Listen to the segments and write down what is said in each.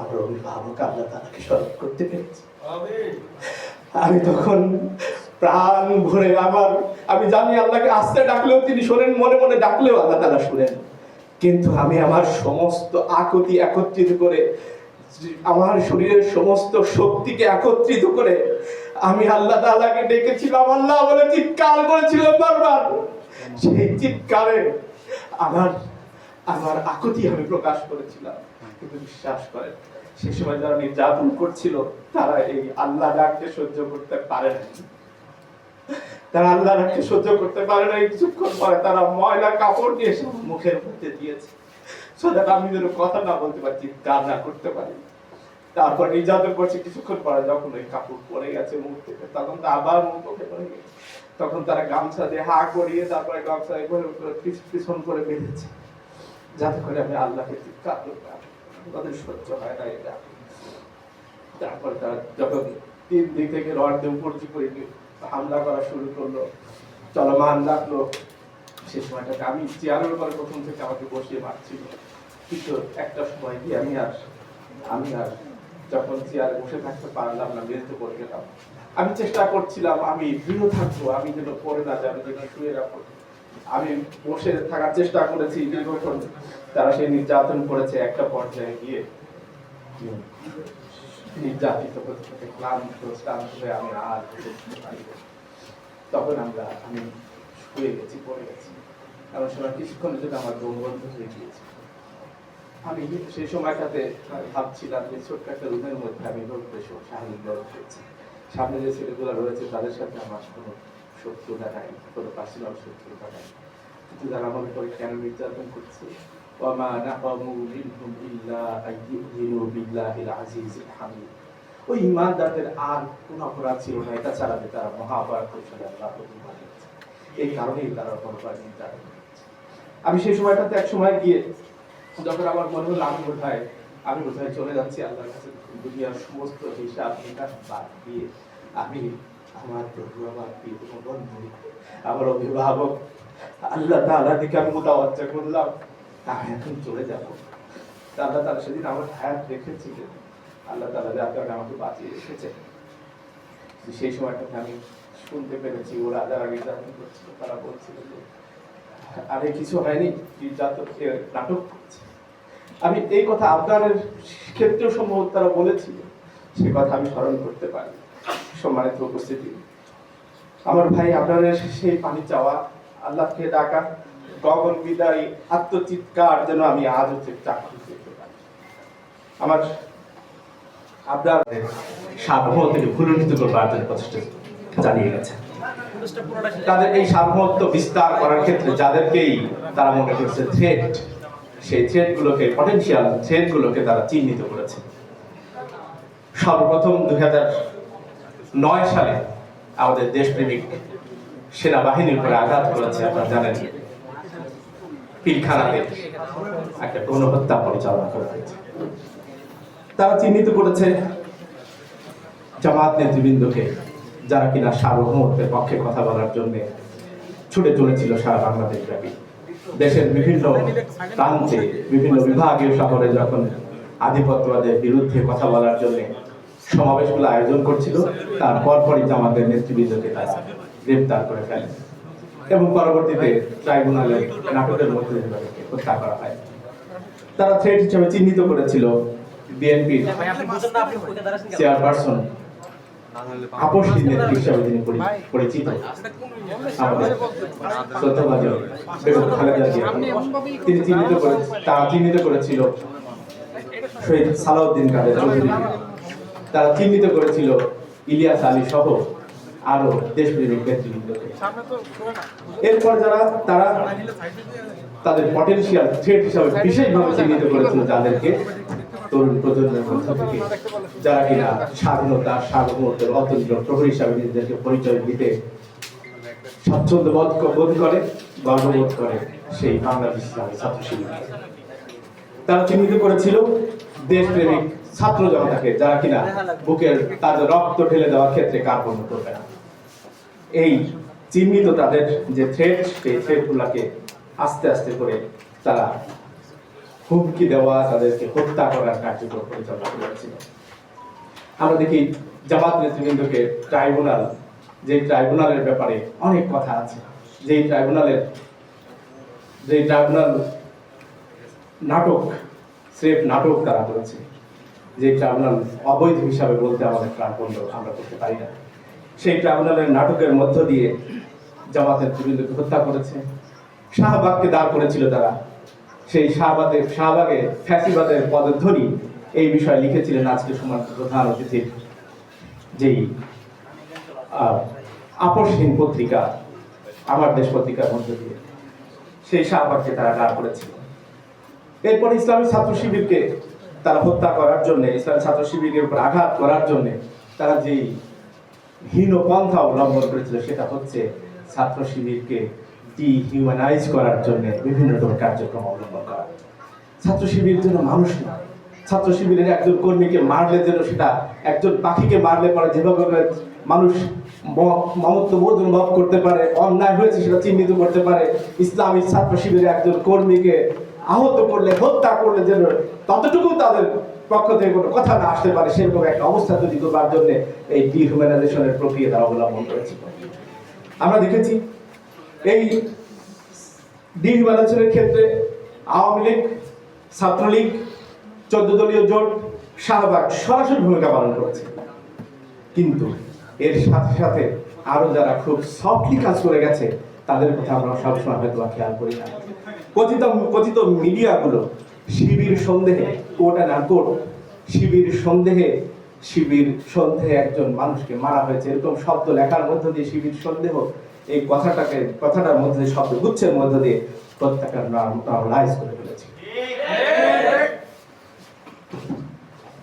আমার অভিভাবক আল্লাহ তালাকে স্মরণ করতে পেরেছি। আমি তখন প্রাণ ভরে আমার আমি জানি আল্লাহকে আস্তে ডাকলেও তিনি শোনেন মনে মনে ডাকলেও আল্লাহ তালা শুনেন। কিন্তু আমি আমার সমস্ত আকতি একত্রিত করে আমার শরীরের সমস্ত শক্তিকে একত্রিত করে আমি আল্লাহ তাআলাকে ডেকেছিলাম আল্লাহ বলে চিৎকার করেছিলাম বারবার। সেই চিৎকারে আমার আমার আকুতি আমি প্রকাশ করেছিলাম, কিন্তু বিশ্বাস করেন, সে সময় যারা নির্যাতন করছিল, তারা এই আল্লাহ ডাককে সহ্য করতে পারে না তারা আল্লাহ ডাককে সহ্য করতে পারে না কিছুক্ষণ পরে তারা ময়লা কাপড় মুখের মধ্যে দিয়েছে। আমি যেন কথা না বলতে পারি, চিৎকার না করতে পারি। তারপর নির্যাতন করছে, কিছুক্ষণ পরে যখন ওই কাপড় পরে গেছে মুখ থেকে, তখন তো আবার মুখ মুখে পড়ে গেছে। তখন তারা গামছা দিয়ে হা করিয়ে তারপরে গামছা পিছন করে বেঁধেছে। যাতে করে আমি আল্লাহকে চিৎকার করতে তাদের সহ্য হয় না এটা। তারপর তারা যখন তিন দিক থেকে রড দিয়ে উপর করে হামলা করা শুরু করল, চলমান রাখল, সে সময়টাকে আমি চেয়ারের উপরে প্রথম থেকে আমাকে বসিয়ে মারছিল। কিন্তু একটা সময় গিয়ে আমি আর আমি আর যখন চেয়ারে বসে থাকতে পারলাম না মেঝেতে পড়ে গেলাম। আমি চেষ্টা করছিলাম, আমি দৃঢ় থাকব, আমি যেন পড়ে না যাবে যেন শুয়ে রাখব আমি বসে থাকার চেষ্টা করেছি দীর্ঘক্ষণ তারা সেই নির্যাতন করেছে একটা পর্যায়ে গিয়ে। নির্যাতিত করতে ক্লান্ত আমি আর। তখন আমরা, আমি শুয়ে গেছি, পড়ে গেছি। এমন সময় কিছুক্ষণের জন্য আমার দম হয়ে গিয়েছে। আমি সেই সময়টাতে ভাবছিলাম যে ছোট্ট একটা রুমের মধ্যে আমি লোক বেশি স্বাভাবিক সামনে যে ছেলেগুলো রয়েছে, তাদের সাথে আমার কোনো শত্রুতা নাই কোনো পার্সোনাল শত্রুতা নাই কিন্তু যারা মনে করে কেন নির্যাতন করছে وما نقموا منهم إلا أن يؤمنوا بالله العزيز الحميد ওই ইমানদারদের আর কোন অপরাধ ছিল না এটা ছাড়া যে তারা মহাপরাক্রমশালী আল্লাহ প্রতিভা দিয়েছে। এই কারণেই তারা পরপর নির্যাতন করেছে। আমি সেই সময়টাতে এক সময় গিয়ে যখন আমার মনে হলো আমি বোধহয় আমি বোধহয় চলে যাচ্ছি আল্লাহর কাছে দুনিয়ার সমস্ত হিসাব নিকাশ বাদ দিয়ে আমি আমার প্রভু, আমার প্রিয় বন্ধু, আমার অভিভাবক, আল্লাহ তাআলা দিকে আমি মোতাবাজ্জা করলাম, আমি এখন চলে যাব। আল্লাহ তাআলা সেদিন আমার হায়াত রেখেছিলেন। আল্লাহ তাআলা যার কারণে আমাকে বাঁচিয়ে রেখেছে সেই সময়টাতে আমি শুনতে পেরেছি, ওরা যারা নির্যাতন করছিল, তারা বলছিল যে, আরে, কিছু হয়নি? নির্যাতন নাটক করছে। আমি এই কথা আপনাদের ক্ষেত্রেও সম্ভবত তারা বলেছিল। সে কথা আমি স্মরণ করতে পারি সম্মানিত উপস্থিতি। আমার ভাই, আপনাদের সেই পানি চাওয়া, আল্লাহকে ডাকা, গগন বিদায়ী, আত্মচিৎকার যেন আমি আজ হচ্ছে চাকরি আমার ভুলুণ্ঠিত প্রচেষ্টা চালিয়ে গেছে তাদের এই সার্বভৌমত্ব বিস্তার করার ক্ষেত্রে যাদেরকেই তারা মনে করছে থ্রেট সেই থ্রেট গুলোকে পটেনশিয়াল থ্রেট গুলোকে তারা চিহ্নিত করেছে। সর্বপ্রথম দুই হাজার নয় সালে আমাদের দেশপ্রেমিক সেনাবাহিনীর উপরে আঘাত করেছে, আপনারা জানেন। পিলখানাতে একটা গণহত্যা পরিচালনা করা হয়েছে। তারা চিহ্নিত করেছে জামাত নেতৃবৃন্দকে, যারা কিনা সার্বভৌমত্বের পক্ষে কথা বলার জন্য ছুটে চলেছিল সারা বাংলাদেশ ব্যাপী। দেশের বিভিন্ন প্রান্তে, বিভিন্ন বিভাগীয় শহরে যখন আধিপত্যবাদের বিরুদ্ধে কথা বলার জন্য সমাবেশগুলো আয়োজন করছিল। তার পরপরই জামাতের নেতৃবৃন্দকে তারা গ্রেপ্তার করে ফেলে এবং পরবর্তীতে ট্রাইব্যুনালে নাটকের মধ্যে হত্যা করা হয়। তারা থ্রেট হিসেবে চিহ্নিত করেছিল বিএনপির চেয়ারপারসন আপসহীন নেত্রী হিসাবে তিনি পরিচিত। তিনি চিহ্নিত করে, তারা চিহ্নিত করেছিল শহীদ সালাউদ্দিন কাদের চৌধুরী। তারা চিহ্নিত করেছিল ইলিয়াস আলী সহ আরও দেশপ্রেমিক নেতৃবৃন্দকে এরপর যারা তারা তাদের পটেনশিয়াল থ্রেট হিসাবে বিশেষভাবে চিহ্নিত করেছিল যাদেরকে তরুণ প্রজন্মের মধ্য থেকে যারা কিনা স্বাধীনতা সার্বভৌমত্বের অতুল্য প্রহরী হিসাবে নিজেদেরকে পরিচয় দিতে স্বাচ্ছন্দ্য বোধ বোধ করে গর্ববোধ করে সেই বাংলাদেশ ইসলামী ছাত্র শিবির তারা চিহ্নিত করেছিল দেশপ্রেমিক ছাত্র জনতাকে যারা কিনা বুকের তাদের রক্ত ঢেলে দেওয়ার ক্ষেত্রে কার্পণ্য করবে না। এই চিহ্নিত তাদের যে থ্রেড সেই থ্রেড গুলাকে আস্তে আস্তে করে তারা হুমকি দেওয়া, তাদেরকে হত্যা করার কার্যক্রম পরিচালনা করেছিল আমরা দেখি জামাত নেতৃবৃন্দকে ট্রাইব্যুনাল, যে ট্রাইব্যুনালের ব্যাপারে অনেক কথা আছে। যে ট্রাইব্যুনালের যে ট্রাইব্যুনাল নাটক, স্রেফ নাটক তারা করেছে। যে ট্রাইব্যুনাল অবৈধ হিসাবে বলতে আমাদের প্রাণপণ্ড আমরা করতে পারি না। সেই ট্রাইব্যুনালের নাটকের মধ্য দিয়ে জামাতের নেতৃবৃন্দকে হত্যা করেছে। শাহবাগকে দাঁড় করেছিল তারা। সেই শাহবাগের শাহবাগে ফ্যাসিবাদের পদধ্বনি এই বিষয়ে লিখেছিলেন আজকে সমাজ প্রধান অতিথির যেই আপসহীন পত্রিকা, আমার দেশ পত্রিকার মধ্য দিয়ে। সেই শাহবাগকে তারা দাঁড় করেছিল। এরপর ইসলামী ছাত্র শিবিরকে তারা হত্যা করার জন্য, ইসলামী ছাত্র শিবিরের উপর আঘাত করার জন্য তারা যেই হীন পন্থা অবলম্বন করেছিল, সেটা হচ্ছে ছাত্র শিবিরকে ডিহিউম্যানাইজ করার জন্য বিভিন্ন রকম কার্যক্রম অবলম্বন করা। ছাত্র শিবির যেন মানুষ না, ছাত্র শিবিরের একজন কর্মীকে মারলে যেন সেটা, একজন পাখিকে মারলে পরে যেভাবে মানুষ মমত্ব বোধ অনুভব করতে পারে, অন্যায় হয়েছে সেটা চিহ্নিত করতে পারে, ইসলামী ছাত্র শিবিরের একজন কর্মীকে আহত করলে, হত্যা করলে যেন ততটুকু তাদের পক্ষ থেকে কোনো কথা না আসতে পারে, সেরকম একটা অবস্থা তৈরি করবার জন্য এই ডিহিউম্যানাইজেশনের প্রক্রিয়া তারা অবলম্বন করেছিল আমরা দেখেছি এই ডিহিউম্যানাইজেশনের ক্ষেত্রে আওয়ামী লীগ, ছাত্রলীগ চোদ্দ দলীয় জোট, শাহবাগ সরাসরি ভূমিকা পালন করেছে। কিন্তু এর সাথে সাথে আরও যারা খুব সফটলি কাজ করে গেছে, তাদের কথা আমরা সবসময় হয়তো খেয়াল করি না। কথিত কথিত মিডিয়াগুলো শিবির সন্দেহে কোর্ট অ্যান্ড কোর্ট শিবির সন্দেহে শিবির সন্দেহে একজন মানুষকে মারা হয়েছে। এরকম শব্দ লেখার মধ্য দিয়ে শিবির সন্দেহ, এই কথাটাকে, কথাটার মধ্যে দিয়ে, শব্দ গুচ্ছের মধ্য দিয়ে প্রত্যেকটা নর্মালাইজ করে ফেলেছে।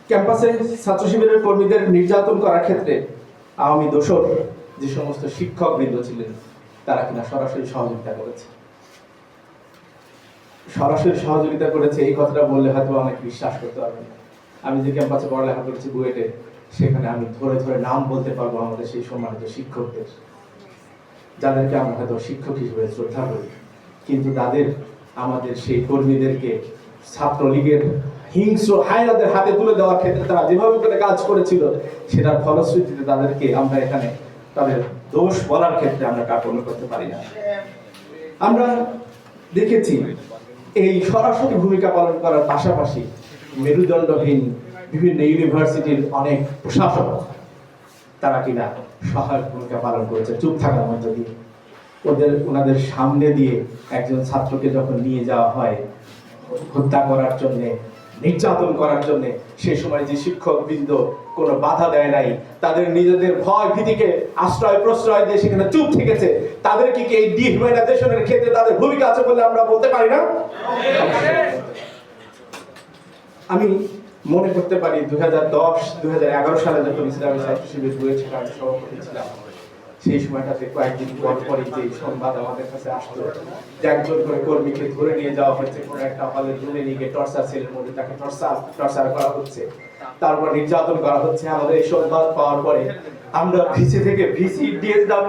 ক্যাম্পাসে ছাত্র শিবিরের কর্মীদের নির্যাতন করার ক্ষেত্রে আওয়ামী দোষর যে সমস্ত শিক্ষক বৃন্দ ছিলেন, তারা কিনা সরাসরি সহযোগিতা করেছে। সরাসরি সহযোগিতা করেছে, এই কথাটা বললে হয়তো অনেক বিশ্বাস করতে পারবেন। আমি যে ক্যাম্পাসে পড়ালেখা করেছি বুয়েটে, সেখানে আমি ধরে ধরে নাম বলতে পারব আমাদের সেই সম্মানিত শিক্ষকদের যাদেরকে আমরা হয়তো শিক্ষক হিসেবে শ্রদ্ধা করি, কিন্তু তাদের, আমাদের সেই কর্মীদেরকে ছাত্রলীগের হিংস্র হায়নাদের হাতে তুলে দেওয়ার ক্ষেত্রে তারা যেভাবে করে কাজ করেছিল, সেটার ফলশ্রুতিতে তাদেরকে আমরা এখানে তাদের দোষ বলার ক্ষেত্রে আমরা কার্পণ্য করতে পারি না আমরা দেখেছি এই সরাসরি ভূমিকা পালন করার পাশাপাশি মেরুদণ্ডহীন বিভিন্ন ইউনিভার্সিটির অনেক প্রশাসক তারা কিনা সহায়ক ভূমিকা পালন করেছে। চুপ থাকার মধ্যে দিয়ে। ওদের, ওনাদের সামনে দিয়ে একজন ছাত্রকে যখন নিয়ে যাওয়া হয় হত্যা করার জন্য নির্যাতন করার জন্য সেই সময় যে শিক্ষক বৃন্দ কোনো বাধা দেয় নাই, তাদের নিজেদের ভয় ভীতিকে আশ্রয় প্রশ্রয় দিয়ে সেখানে চুপ থেকেছে তাদের কি এই ডিহিউম্যানাইজেশনের ক্ষেত্রে তাদের ভূমিকা আছে বলে আমরা বলতে পারি না? আমি মনে করতে পারি দুই হাজার দশ, দুই হাজার এগারো সালে যখন ইসলামী ছাত্র শিবির হয়েছে আমি সভাপতি ছিলাম সেই সময়টাতে কয়েকদিন পর পরই যে সংবাদ আমাদের কাছে আসতো যে একজন করে কর্মীকে ধরে নিয়ে যাওয়া হচ্ছে কোনো একটা হলে ধরে নিয়ে গিয়ে টর্চার সেলের মধ্যে তাকে টর্চার টর্চার করা হচ্ছে। তারপর নির্যাতন করা হচ্ছে। আমাদের এই সংবাদ পাওয়ার পরে আমরা ভিসি থেকে ভিসি দিয়ে